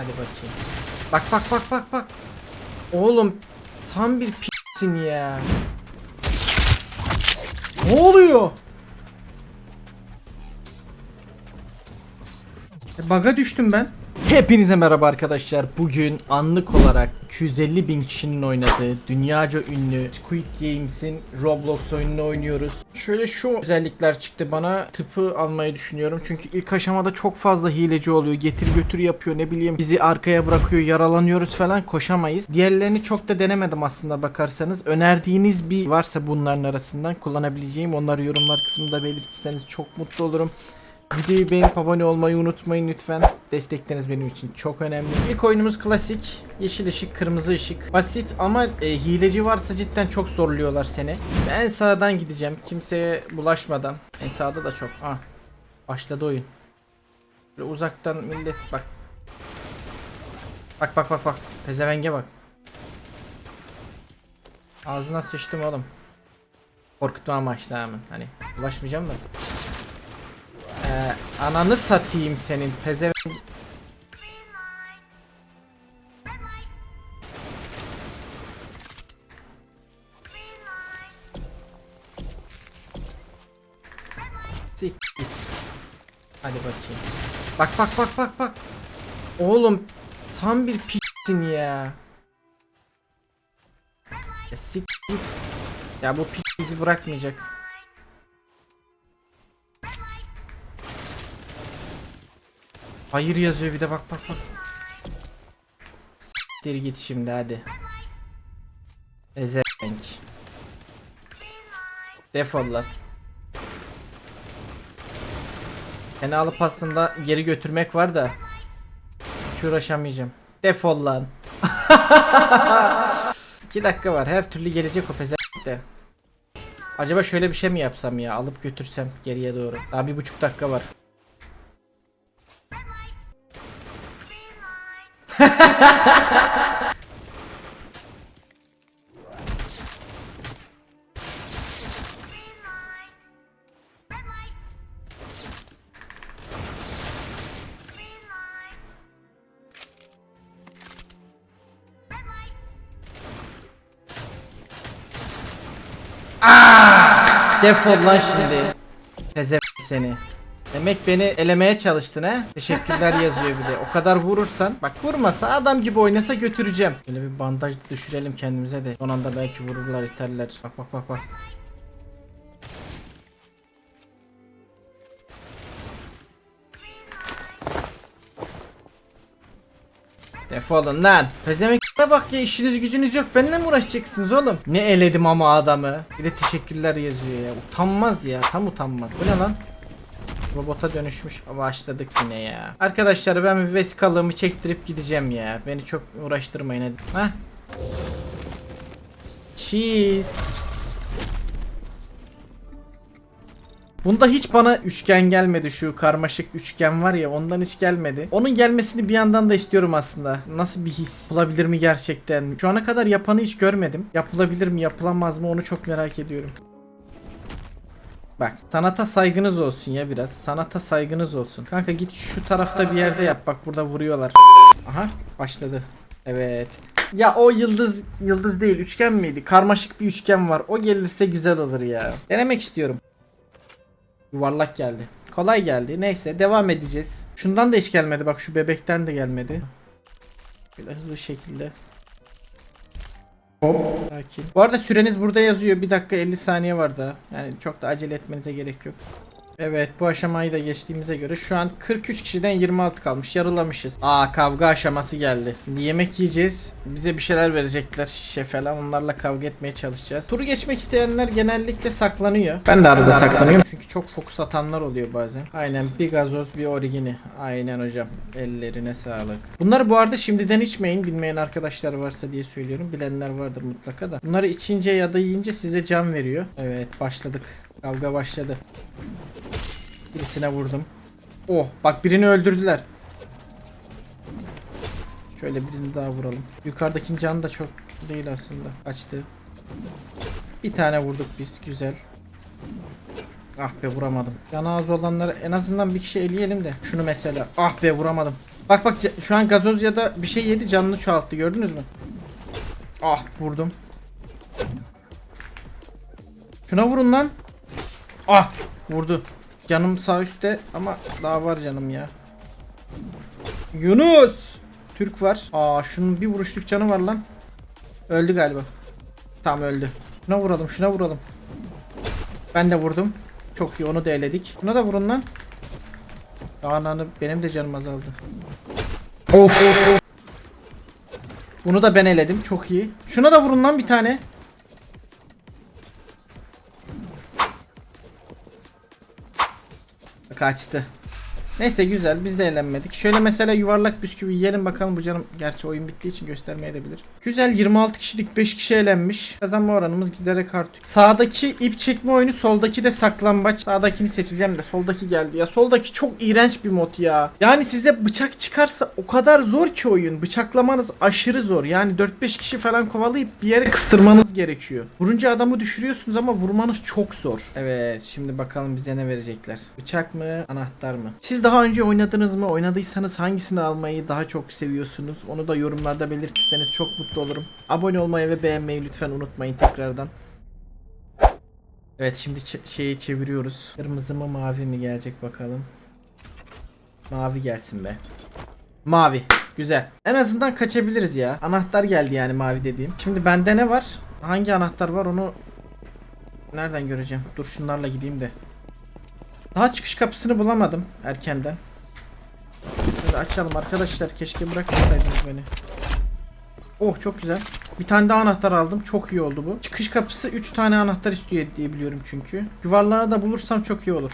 Hadi bakayım. Bak bak bak bak bak. Oğlum tam bir p***sin ya. Ne oluyor? E, Baga düştüm ben. Hepinize merhaba arkadaşlar. Bugün anlık olarak 250 bin kişinin oynadığı dünyaca ünlü Squid Games'in Roblox oyununu oynuyoruz. Şöyle şu özellikler çıktı bana. Tıpı almayı düşünüyorum. Çünkü ilk aşamada çok fazla hileci oluyor. Getir götür yapıyor ne bileyim. Bizi arkaya bırakıyor yaralanıyoruz falan koşamayız. Diğerlerini çok da denemedim aslında bakarsanız. Önerdiğiniz bir varsa bunların arasından kullanabileceğim onları yorumlar kısmında belirtirseniz çok mutlu olurum. Videoyu beğenip abone olmayı unutmayın lütfen. Destekleriniz benim için çok önemli. İlk oyunumuz klasik. Yeşil ışık, kırmızı ışık. Basit ama e, hileci varsa cidden çok zorluyorlar seni. En sağdan gideceğim. Kimseye bulaşmadan. En sağda da çok. Ah. Başladı oyun. Böyle uzaktan millet bak. Bak bak bak bak. Pezevenge bak. Ağzına sıçtım oğlum. Korkutma amaçlı hemen. Hani bulaşmayacağım da. Ananı satayım senin pezevenk. Sik. Hadi bakayım. Bak bak bak bak bak. Oğlum tam bir p***sin ya. Ya sik. Ya bu p*** bizi bırakmayacak. Hayır yazıyor bir de bak bak bak. Siktir git şimdi hadi. Ezerenk. Defol lan. Seni alıp aslında geri götürmek var da. Hiç uğraşamayacağım. Defol lan. 2 dakika var. Her türlü gelecek o pezevenk. Acaba şöyle bir şey mi yapsam ya? Alıp götürsem geriye doğru. Daha bir buçuk dakika var. Defol lan şimdi. Pezevenk seni. Demek beni elemeye çalıştın ha? Teşekkürler yazıyor bir de. O kadar vurursan. Bak vurmasa adam gibi oynasa götüreceğim. Böyle bir bandaj düşürelim kendimize de. Son anda belki vururlar iterler. Bak bak bak bak. Defolun lan. Pezevenklere bak ya işiniz gücünüz yok. Benimle mi uğraşacaksınız oğlum? Ne eledim ama adamı. Bir de teşekkürler yazıyor ya. Utanmaz ya. Tam utanmaz. Bu ne lan? Robota dönüşmüş. Başladık yine ya. Arkadaşlar ben bir vesikalığımı çektirip gideceğim ya. Beni çok uğraştırmayın hadi. Hah. Cheese. Bunda hiç bana üçgen gelmedi şu karmaşık üçgen var ya ondan hiç gelmedi. Onun gelmesini bir yandan da istiyorum aslında. Nasıl bir his? Olabilir mi gerçekten? Şu ana kadar yapanı hiç görmedim. Yapılabilir mi yapılamaz mı onu çok merak ediyorum. Bak sanata saygınız olsun ya biraz. Sanata saygınız olsun. Kanka git şu tarafta bir yerde yap. Bak burada vuruyorlar. Aha başladı. Evet. Ya o yıldız yıldız değil üçgen miydi? Karmaşık bir üçgen var. O gelirse güzel olur ya. Denemek istiyorum. Yuvarlak geldi. Kolay geldi. Neyse devam edeceğiz. Şundan da hiç gelmedi. Bak şu bebekten de gelmedi. Böyle hızlı şekilde. Hop. Sakin. Bu arada süreniz burada yazıyor. 1 dakika 50 saniye var daha. Yani çok da acele etmenize gerek yok. Evet bu aşamayı da geçtiğimize göre şu an 43 kişiden 26 kalmış. Yarılamışız. Aa kavga aşaması geldi. Şimdi yemek yiyeceğiz. Bize bir şeyler verecekler şişe falan. Onlarla kavga etmeye çalışacağız. Turu geçmek isteyenler genellikle saklanıyor. Ben de arada saklanıyorum. Çünkü çok fokus atanlar oluyor bazen. Aynen bir gazoz bir origini. Aynen hocam. Ellerine sağlık. Bunları bu arada şimdiden içmeyin. Bilmeyen arkadaşlar varsa diye söylüyorum. Bilenler vardır mutlaka da. Bunları içince ya da yiyince size can veriyor. Evet başladık. Kavga başladı. Birisine vurdum. Oh bak birini öldürdüler. Şöyle birini daha vuralım. Yukarıdaki can da çok değil aslında. Kaçtı. Bir tane vurduk biz. Güzel. Ah be vuramadım. Canı az olanları en azından bir kişi eleyelim de. Şunu mesela. Ah be vuramadım. Bak bak şu an gazoz ya da bir şey yedi canını çoğalttı gördünüz mü? Ah vurdum. Şuna vurun lan. Ah vurdu. Canım sağ üstte ama daha var canım ya. Yunus. Türk var. Aa şunun bir vuruşluk canı var lan. Öldü galiba. Tamam öldü. Şuna vuralım şuna vuralım. Ben de vurdum. Çok iyi onu da eledik. Buna da vurun lan. Ananı benim de canım azaldı. Of. Bunu da ben eledim. Çok iyi. Şuna da vurun lan bir tane. Kaçtı. Neyse güzel biz de eğlenmedik. Şöyle mesela yuvarlak bisküvi yiyelim bakalım bu canım. Gerçi oyun bittiği için göstermeyebilir. Güzel 26 kişilik 5 kişi eğlenmiş. Kazanma oranımız giderek artıyor. Sağdaki ip çekme oyunu soldaki de saklambaç. Sağdakini seçeceğim de soldaki geldi ya. Soldaki çok iğrenç bir mod ya. Yani size bıçak çıkarsa o kadar zor ki oyun. Bıçaklamanız aşırı zor. Yani 4-5 kişi falan kovalayıp bir yere kıstırmanız gerekiyor. Vurunca adamı düşürüyorsunuz ama vurmanız çok zor. Evet şimdi bakalım bize ne verecekler. Bıçak mı anahtar mı? Siz daha önce oynadınız mı? Oynadıysanız hangisini almayı daha çok seviyorsunuz? Onu da yorumlarda belirtirseniz çok mutlu olurum. Abone olmayı ve beğenmeyi lütfen unutmayın tekrardan. Evet şimdi şeyi çeviriyoruz. Kırmızı mı mavi mi gelecek bakalım. Mavi gelsin be. Mavi. Güzel. En azından kaçabiliriz ya. Anahtar geldi yani mavi dediğim. Şimdi bende ne var? Hangi anahtar var onu nereden göreceğim? Dur şunlarla gideyim de. Daha çıkış kapısını bulamadım erkenden. Şöyle açalım arkadaşlar. Keşke bırakmasaydınız beni. Oh çok güzel. Bir tane daha anahtar aldım. Çok iyi oldu bu. Çıkış kapısı 3 tane anahtar istiyor diye biliyorum çünkü. Yuvarlağı da bulursam çok iyi olur.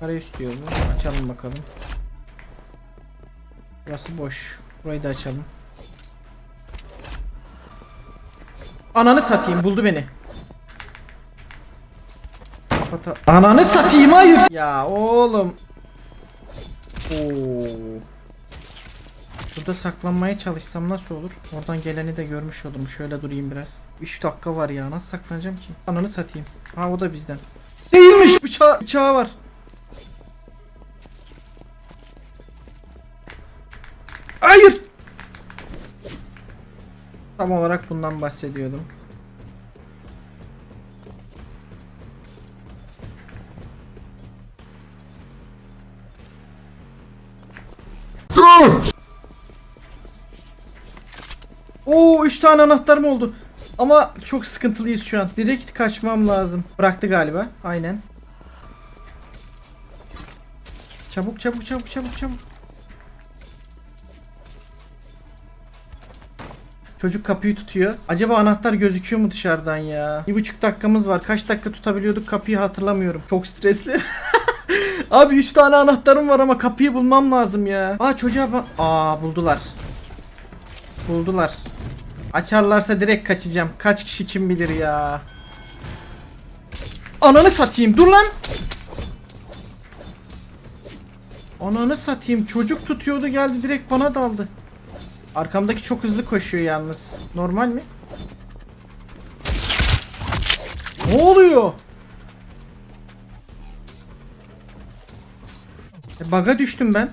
Para istiyor bu. Açalım bakalım. Burası boş. Burayı da açalım. Ananı satayım buldu beni. Kapata. Ananı satayım hayır. Ya oğlum. Oo. Şurada saklanmaya çalışsam nasıl olur? Oradan geleni de görmüş oldum. Şöyle durayım biraz. 3 dakika var ya. Nasıl saklanacağım ki? Ananı satayım. Ha o da bizden. Değilmiş bıçağı, bıçağı var. Hayır. Tam olarak bundan bahsediyordum. Tane anahtarım oldu. Ama çok sıkıntılıyız şu an. Direkt kaçmam lazım. Bıraktı galiba. Aynen. Çabuk çabuk çabuk çabuk çabuk. Çocuk kapıyı tutuyor. Acaba anahtar gözüküyor mu dışarıdan ya? Bir buçuk dakikamız var. Kaç dakika tutabiliyorduk kapıyı hatırlamıyorum. Çok stresli. Abi 3 tane anahtarım var ama kapıyı bulmam lazım ya. Aa çocuğa bak. Aa buldular. Buldular. Açarlarsa direkt kaçacağım. Kaç kişi kim bilir ya. Ananı satayım. Dur lan. Ananı satayım. Çocuk tutuyordu geldi direkt bana daldı. Arkamdaki çok hızlı koşuyor yalnız. Normal mi? Ne oluyor? E, baga düştüm ben.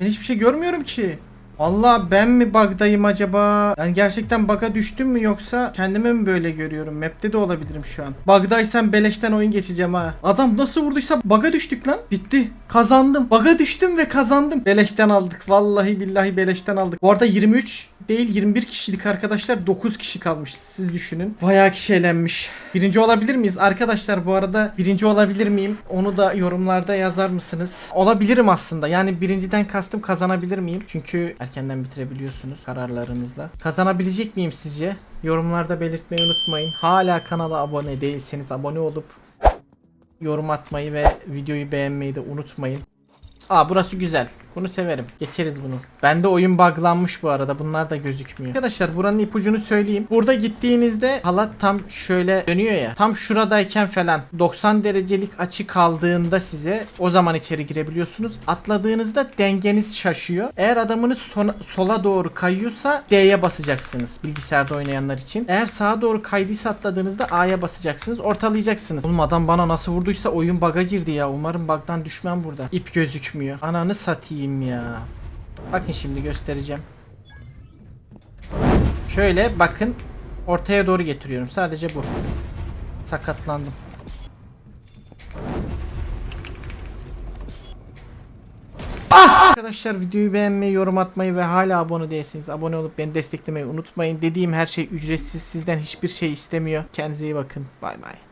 Ben hiçbir şey görmüyorum ki. Allah ben mi bug'dayım acaba? Yani gerçekten bug'a düştüm mü yoksa kendime mi böyle görüyorum? Map'te de olabilirim şu an. Bug'daysam beleşten oyun geçeceğim ha. Adam nasıl vurduysa bug'a düştük lan. Bitti. Kazandım. Bug'a düştüm ve kazandım. Beleşten aldık. Vallahi billahi beleşten aldık. Bu arada 23 değil 21 kişilik arkadaşlar 9 kişi kalmış. Siz düşünün. Bayağı kişi elenmiş. Birinci olabilir miyiz? Arkadaşlar bu arada birinci olabilir miyim? Onu da yorumlarda yazar mısınız? Olabilirim aslında. Yani birinciden kastım kazanabilir miyim? Çünkü erkenden bitirebiliyorsunuz kararlarınızla. Kazanabilecek miyim sizce? Yorumlarda belirtmeyi unutmayın. Hala kanala abone değilseniz abone olup yorum atmayı ve videoyu beğenmeyi de unutmayın. Aa burası güzel. Bunu severim. Geçeriz bunu. Bende oyun buglanmış bu arada. Bunlar da gözükmüyor. Arkadaşlar buranın ipucunu söyleyeyim. Burada gittiğinizde halat tam şöyle dönüyor ya. Tam şuradayken falan 90 derecelik açı kaldığında size o zaman içeri girebiliyorsunuz. Atladığınızda dengeniz şaşıyor. Eğer adamınız sona- sola doğru kayıyorsa D'ye basacaksınız. Bilgisayarda oynayanlar için. Eğer sağa doğru kaydıysa atladığınızda A'ya basacaksınız. Ortalayacaksınız. Oğlum adam bana nasıl vurduysa oyun bug'a girdi ya. Umarım bug'dan düşmem burada. İp gözükmüyor. Ananı satayım ya. Bakın şimdi göstereceğim. Şöyle bakın. Ortaya doğru getiriyorum. Sadece bu. Sakatlandım. Ah! Arkadaşlar videoyu beğenmeyi, yorum atmayı ve hala abone değilseniz abone olup beni desteklemeyi unutmayın. Dediğim her şey ücretsiz. Sizden hiçbir şey istemiyor. Kendinize iyi bakın. Bay bay.